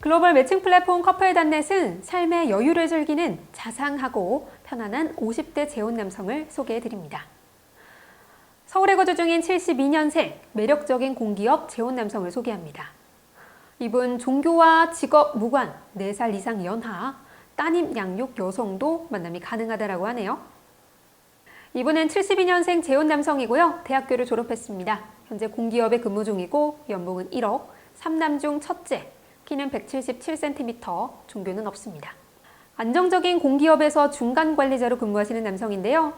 글로벌 매칭 플랫폼 커플단넷은 삶의 여유를 즐기는 자상하고 편안한 50대 재혼 남성을 소개해 드립니다. 서울에 거주 중인 72년생 매력적인 공기업 재혼 남성을 소개합니다. 이분 종교와 직업 무관, 4살 이상 연하, 따님 양육 여성도 만남이 가능하다라고 하네요. 이분은 72년생 재혼 남성이고요. 대학교를 졸업했습니다. 현재 공기업에 근무 중이고 연봉은 1억, 3남 중 첫째, 키는 177cm, 종교는 없습니다. 안정적인 공기업에서 중간 관리자로 근무하시는 남성인데요.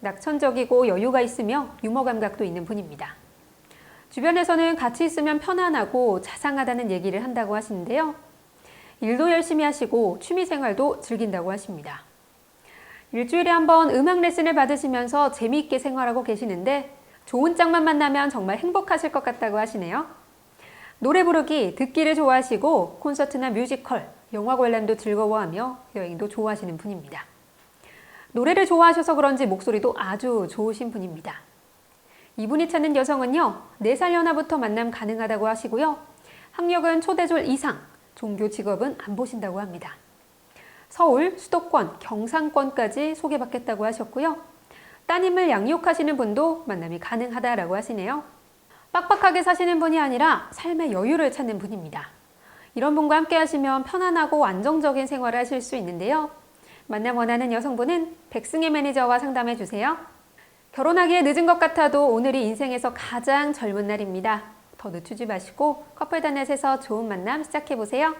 낙천적이고 여유가 있으며 유머 감각도 있는 분입니다. 주변에서는 같이 있으면 편안하고 자상하다는 얘기를 한다고 하시는데요. 일도 열심히 하시고 취미 생활도 즐긴다고 하십니다. 일주일에 한 번 음악 레슨을 받으시면서 재미있게 생활하고 계시는데 좋은 짝만 만나면 정말 행복하실 것 같다고 하시네요. 노래 부르기, 듣기를 좋아하시고 콘서트나 뮤지컬, 영화 관람도 즐거워하며 여행도 좋아하시는 분입니다. 노래를 좋아하셔서 그런지 목소리도 아주 좋으신 분입니다. 이분이 찾는 여성은요, 4살 연하부터 만남 가능하다고 하시고요. 학력은 초대졸 이상, 종교 직업은 안 보신다고 합니다. 서울, 수도권, 경상권까지 소개받겠다고 하셨고요. 따님을 양육하시는 분도 만남이 가능하다라고 하시네요. 빡빡하게 사시는 분이 아니라 삶의 여유를 찾는 분입니다. 이런 분과 함께 하시면 편안하고 안정적인 생활을 하실 수 있는데요. 만남 원하는 여성분은 백승희 매니저와 상담해 주세요. 결혼하기에 늦은 것 같아도 오늘이 인생에서 가장 젊은 날입니다. 더 늦추지 마시고 커플 단넷에서 좋은 만남 시작해 보세요.